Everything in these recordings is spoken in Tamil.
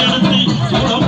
அடித்து சோழம்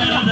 Yeah.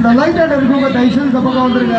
இந்த லைட் ஹேண்ட் இருக்கவங்க தயவுசெய்து இந்த பக்கம் வந்துருங்க